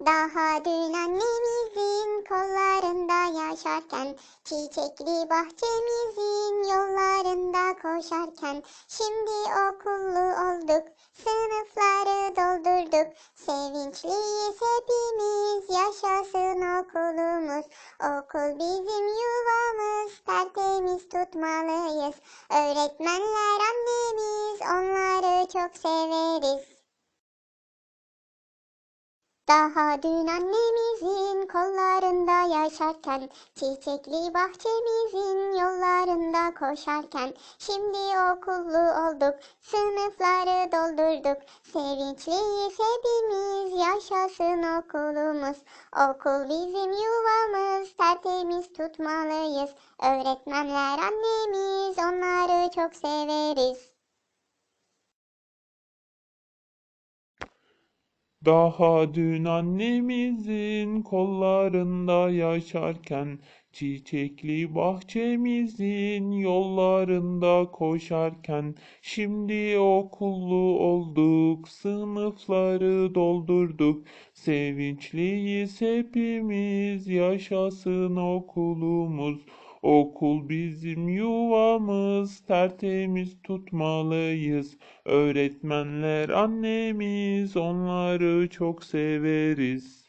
Daha dün annemizin kollarında yaşarken, çiçekli bahçemizin yollarında koşarken, şimdi okullu olduk, sınıfları doldurduk, sevinçliyiz hepimiz, yaşasın okulumuz. Okul bizim yuvamız, tertemiz tutmalıyız. Öğretmenler annemiz, onları çok severiz. Daha dün annemizin kollarında yaşarken, çiçekli bahçemizin yollarında koşarken, şimdi okullu olduk, sınıfları doldurduk, sevinçliyiz hepimiz, yaşasın okulumuz. Okul bizim yuvamız, tertemiz tutmalıyız, öğretmenler annemiz, onları çok severiz. Daha dün annemizin kollarında yaşarken, çiçekli bahçemizin yollarında koşarken, şimdi okullu olduk, sınıfları doldurduk, sevinçliyiz hepimiz, yaşasın okulumuz. Okul bizim yuvamız, tertemiz tutmalıyız. Öğretmenler annemiz, onları çok severiz.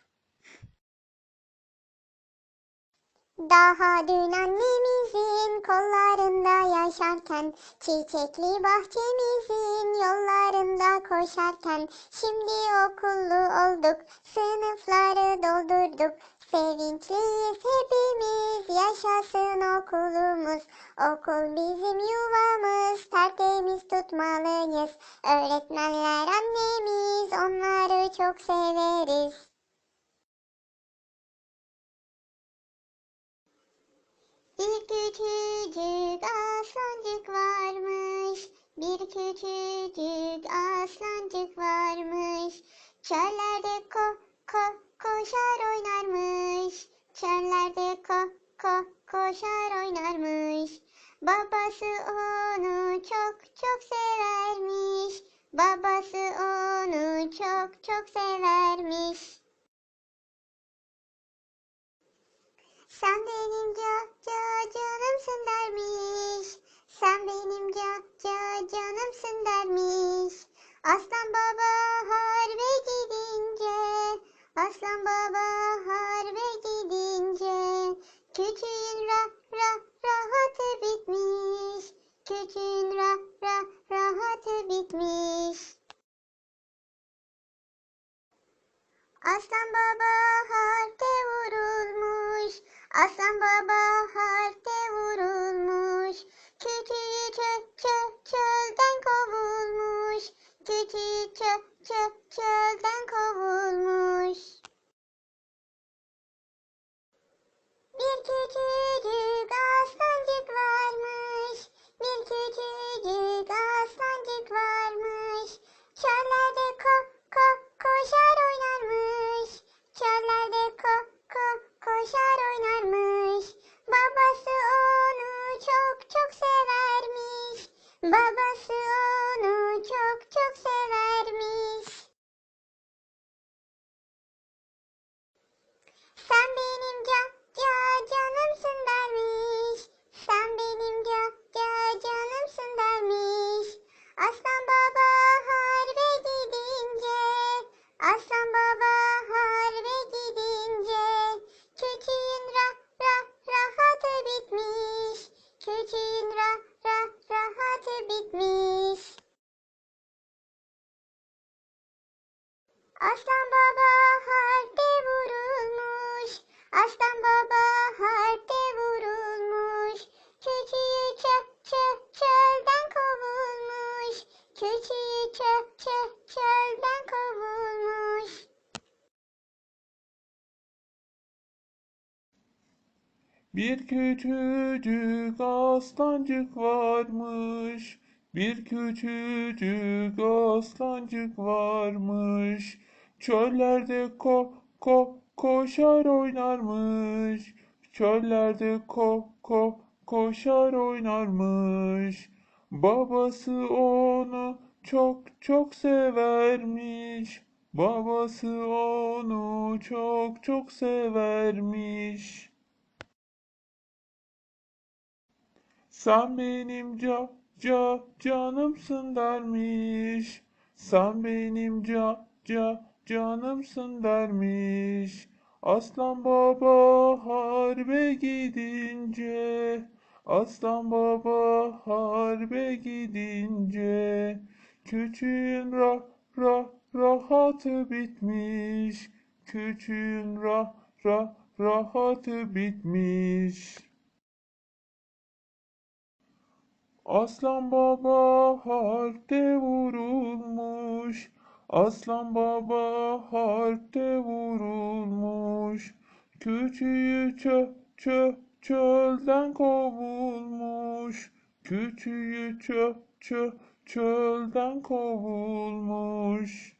Daha dün annemizin kollarında yaşarken, çiçekli bahçemizin yollarında koşarken, şimdi okullu olduk, sınıfları doldurduk, sevinçliyiz hepimiz, yaşasın okulumuz. Okul bizim yuvamız, tertemiz tutmalıyız, öğretmenler annemiz, onları çok severiz. Bir küçücük aslancık varmış, bir küçücük aslancık varmış. Çöllerde ko ko koşar oynarmış, çöllerde ko ko koşar oynarmış. Babası onu çok çok severmiş, babası onu çok çok severmiş. Sen benim ca ca canımsın dermiş. Sen benim ca ca canımsın dermiş. Aslan baba harbe gidince, aslan baba harbe gidince, küçüğün ra ra rahatı bitmiş. Küçüğün ra ra rahatı bitmiş. Aslan baba harpte vurulmuş. Aslan baba harpte vurulmuş. Küçüğü çö çö çölden kovulmuş. Küçüğü çö çö çölden kovulmuş. Bir küçücük aslancık varmış. Bir küçücük aslancık varmış. Çöllerde ko ko koşar oynarmış. Çöllerde ko ko koşar oynarmış. Babası onu çok çok severmiş. Babası onu Aslan baba harpte vurulmuş. Aslan baba harpte vurulmuş. Küçüğü çö çö çölden kovulmuş. Küçüğü çö çö çölden kovulmuş. Bir küçücük aslancık varmış. Bir küçücük aslancık varmış. Çöllerde ko ko koşar oynarmış. Çöllerde ko ko koşar oynarmış. Babası onu çok çok severmiş. Babası onu çok çok severmiş. Sen benim ca ca canımsın dermiş. Sen benim ca ca canımsın dermiş. Aslan baba harbe gidince, aslan baba harbe gidince, küçüğün ra ra rahatı bitmiş, küçüğün ra ra rahatı bitmiş. Aslan baba harpte vurulmuş. Aslan baba harpte vurulmuş. Küçüğü çö çö çölden kovulmuş. Küçüğü çö çö çölden kovulmuş.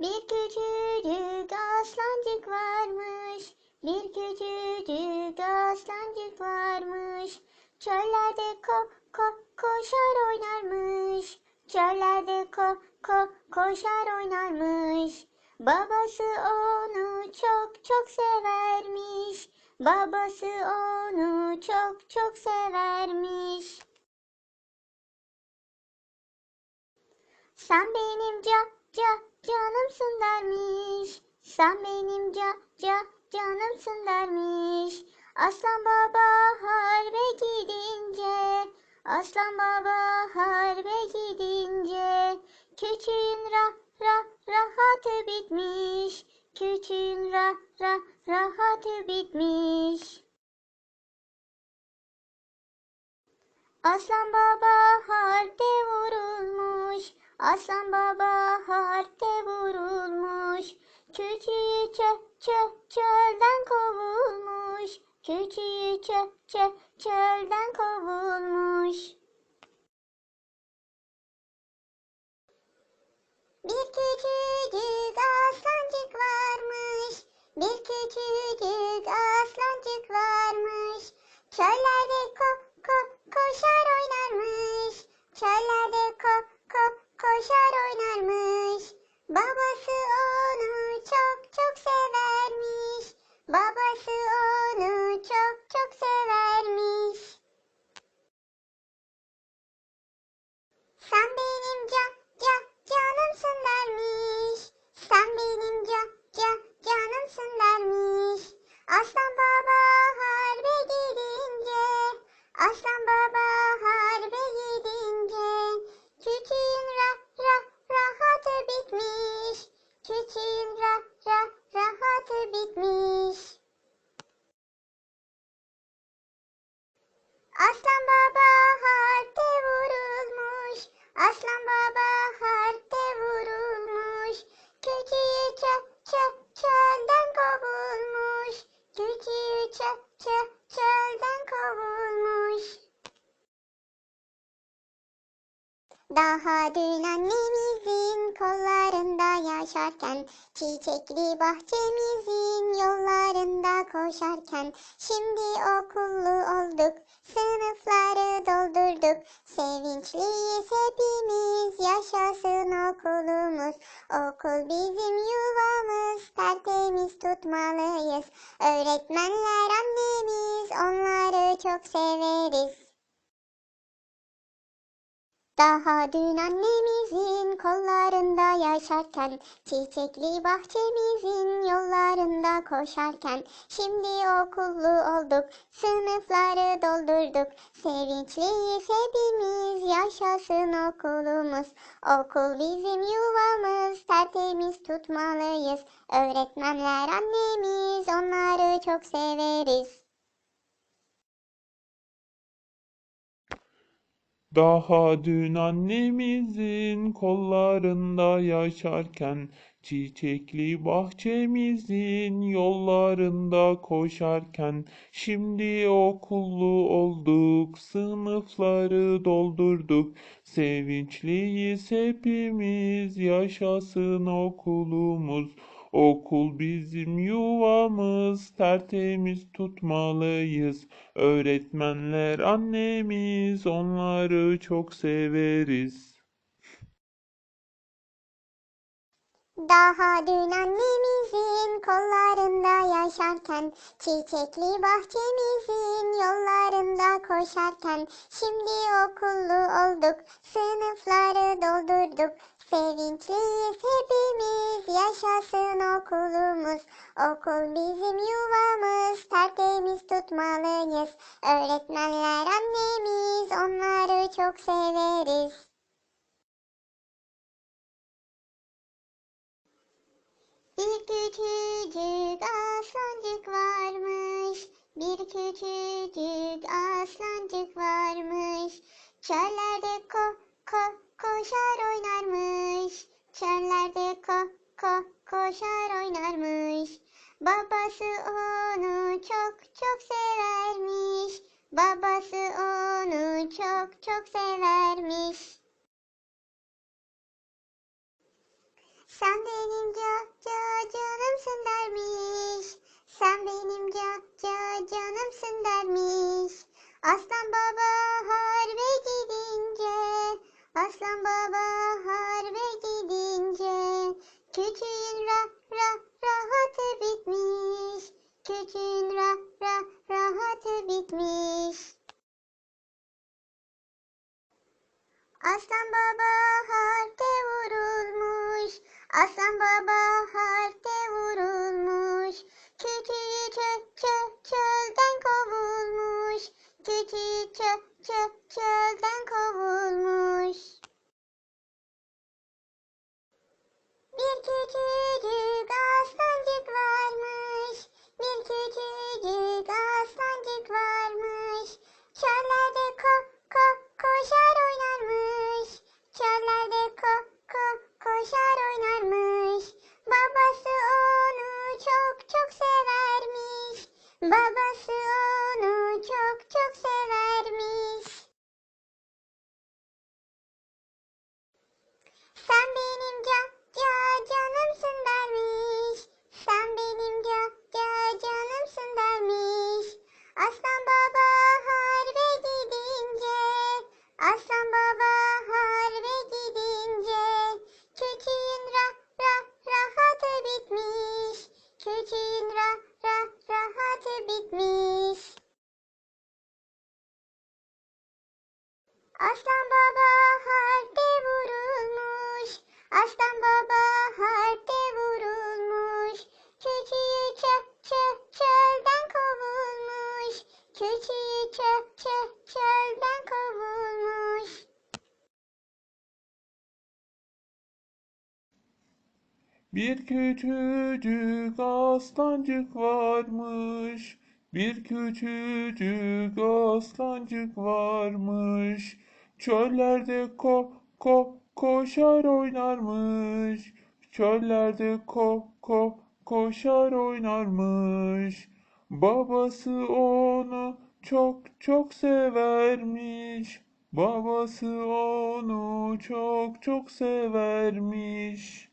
Bir küçücük aslancık varmış. Bir küçücük aslancık varmış. Çöllerde ko ko koşar oynarmış. Çöllerde ko ko koşar oynarmış. Babası onu çok çok severmiş. Babası onu çok çok severmiş. Sen benim ca ca canımsın dermiş. Sen benim ca ca canımsın dermiş. Aslan baba harbe gidince, aslan baba harbe gidince, küçüğün ra ra rahatı bitmiş. Küçüğün ra ra rahatı bitmiş. Aslan baba harpte vurulmuş. Aslan baba harpte vurulmuş. Küçüğü çö çö çölden kovulmuş. Küçüğü çö çö çölden kovulmuş. Bir küçücük aslancık varmış. Bir küçücük aslancık varmış. Çöllerde ko ko koşar oynarmış. Çöllerde ko ko koşar oynarmış. Babası onu çok çok severmiş. Babası onu çok çok severmiş. Daha dün annemizin kollarında yaşarken Çiçekli bahçemizin yollarında koşarken Şimdi okullu olduk sınıfları doldurduk. Sevinçliyiz hepimiz yaşasın okulumuz. Okul bizim yuvamız tertemiz tutmalıyız. Öğretmenler annemiz onları çok severiz daha dün annemizin kollarında yaşarken, çiçekli bahçemizin yollarında koşarken, şimdi okullu olduk, sınıfları doldurduk, sevinçliyiz hepimiz, yaşasın okulumuz. Okul bizim yuvamız, tertemiz tutmalıyız, öğretmenler annemiz, onları çok severiz. Daha dün annemizin kollarında yaşarken, çiçekli bahçemizin yollarında koşarken, şimdi okullu olduk, sınıfları doldurduk, sevinçliyiz hepimiz, yaşasın okulumuz. Okul bizim yuvamız, tertemiz tutmalıyız. Öğretmenler annemiz, onları çok severiz. Daha dün annemizin kollarında yaşarken Çiçekli bahçemizin yollarında koşarken Şimdi okullu olduk sınıfları doldurduk Sevinçliyiz hepimiz yaşasın okulumuz. Okul bizim yuvamız tertemiz tutmalıyız. Öğretmenler annemiz onları çok severiz. Bir küçücük aslancık varmış, bir küçücük aslancık varmış. Çöllerde ko ko koşar çöllerde ko ko koşar oynarmış. Babası onu çok çok severmiş, babası onu çok çok severmiş. Sen benim ca ca canımsın dermiş. Sen benim ca ca canımsın dermiş. Aslan baba harbe gidince, aslan baba harbe gidince, küçüğün ra ra rahatı bitmiş. Küçüğün ra ra rahatı bitmiş. Aslan baba harpte vurulmuş. Aslan baba harpte vurulmuş. Küçüğü çö çö çölden kovulmuş. Küçüğü çö çö çölden kovulmuş. Bir küçücük aslancık varmış. Bir küçücük aslancık varmış. Bir küçücük aslancık varmış. Çöllerde ko ko koşar oynarmış. Çöllerde ko ko koşar oynarmış. Babası onu çok çok severmiş. Babası onu çok çok severmiş.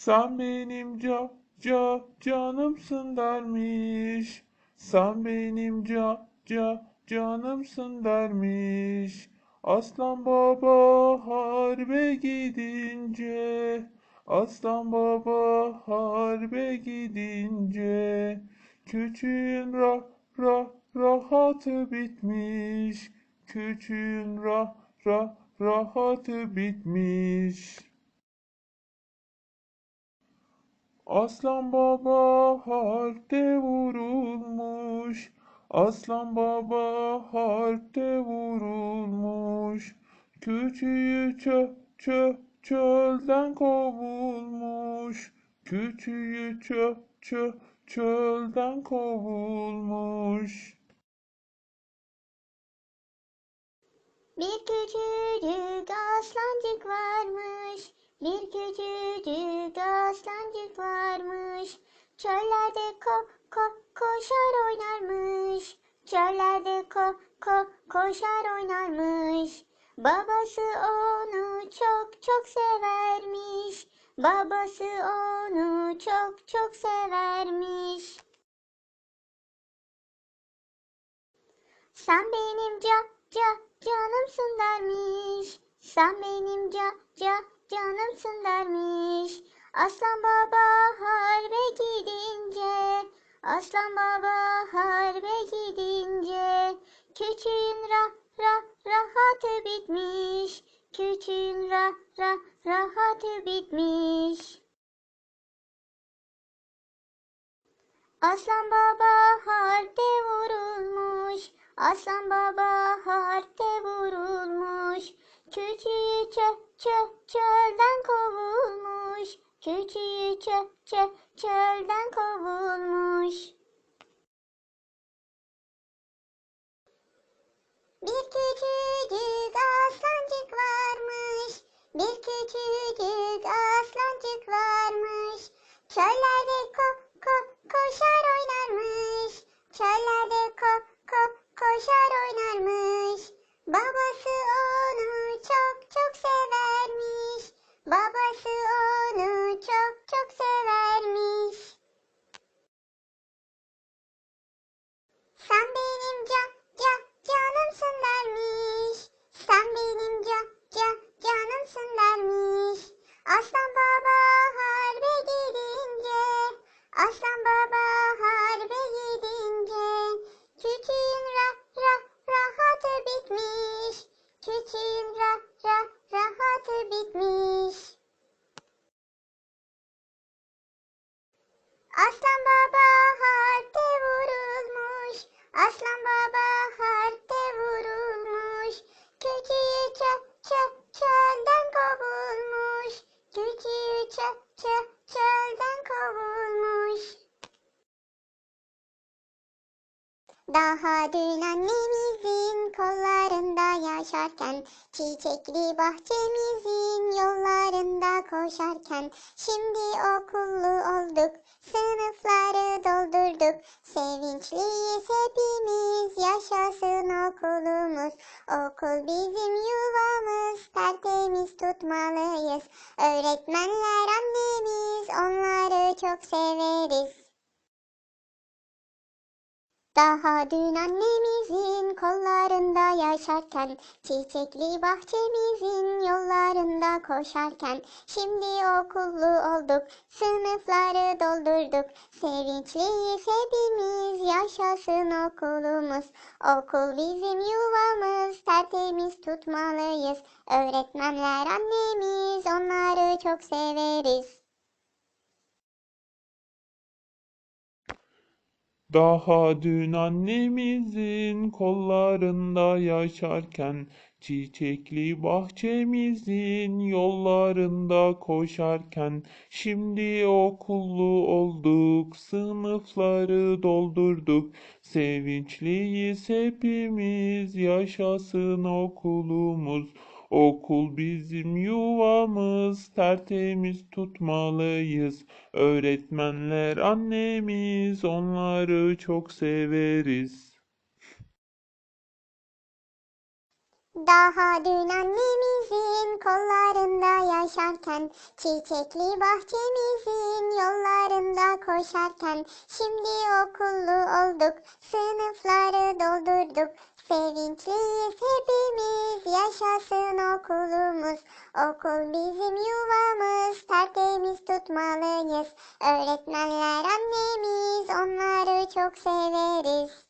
Sen benim ca ca canımsın dermiş. Sen benim ca ca canımsın dermiş. Aslan baba harbe gidince, aslan baba harbe gidince, küçüğün ra ra rahatı bitmiş. Küçüğün ra ra rahatı bitmiş. Aslan baba harpte vurulmuş. Aslan baba harpte vurulmuş. Küçüğü çö çö çölden kovulmuş. Küçüğü çö çö çölden kovulmuş. Bir küçücük aslancık varmış. Bir küçücük aslancık varmış. Çöllerde ko ko koşar oynarmış. Çöllerde ko ko koşar oynarmış. Babası onu çok çok severmiş. Babası onu çok çok severmiş. Sen benim ca ca canımsın dermiş. Sen benim ca ca canımsın dermiş. Aslan baba harbe gidince, aslan baba harbe gidince, küçüğün ra ra rahatı bitmiş, küçüğün ra ra rahatı bitmiş. Aslan baba harpte vurulmuş, aslan baba harpte vurulmuş. Küçüğü çö çö çölden kovulmuş, küçüğü çö çö çölden kovulmuş. Bir küçücük aslancık varmış, bir küçücük aslancık varmış. Çöllerde ko ko koşar oynarmış, çöllerde ko ko koşar oynarmış. Babası onu çok çok severmiş, babası onu çok çok severmiş. Daha dün annemizin kollarında yaşarken, çiçekli bahçemizin yollarında koşarken, şimdi okullu olduk, sınıfları doldurduk, sevinçliyiz hepimiz, yaşasın okulumuz, okul bizim yuvamız, tertemiz tutmalıyız, öğretmenler annemiz, onları çok severiz. Daha dün annemizin kollarında yaşarken, çiçekli bahçemizin yollarında koşarken, şimdi okullu olduk, sınıfları doldurduk, sevinçliyiz hepimiz, yaşasın okulumuz. Okul bizim yuvamız, tertemiz tutmalıyız, öğretmenler annemiz, onları çok severiz. Daha dün annemizin kollarında yaşarken, çiçekli bahçemizin yollarında koşarken, şimdi okullu olduk, sınıfları doldurduk, sevinçliyiz hepimiz, yaşasın okulumuz. Okul bizim yuvamız, tertemiz tutmalıyız. Öğretmenler annemiz, onları çok severiz. Daha dün annemizin kollarında yaşarken, çiçekli bahçemizin yollarında koşarken, şimdi okullu olduk, sınıfları doldurduk, sevinçliyiz hepimiz, yaşasın okulumuz. Okul bizim yuvamız, tertemiz tutmalıyız, öğretmenler annemiz, onları çok severiz.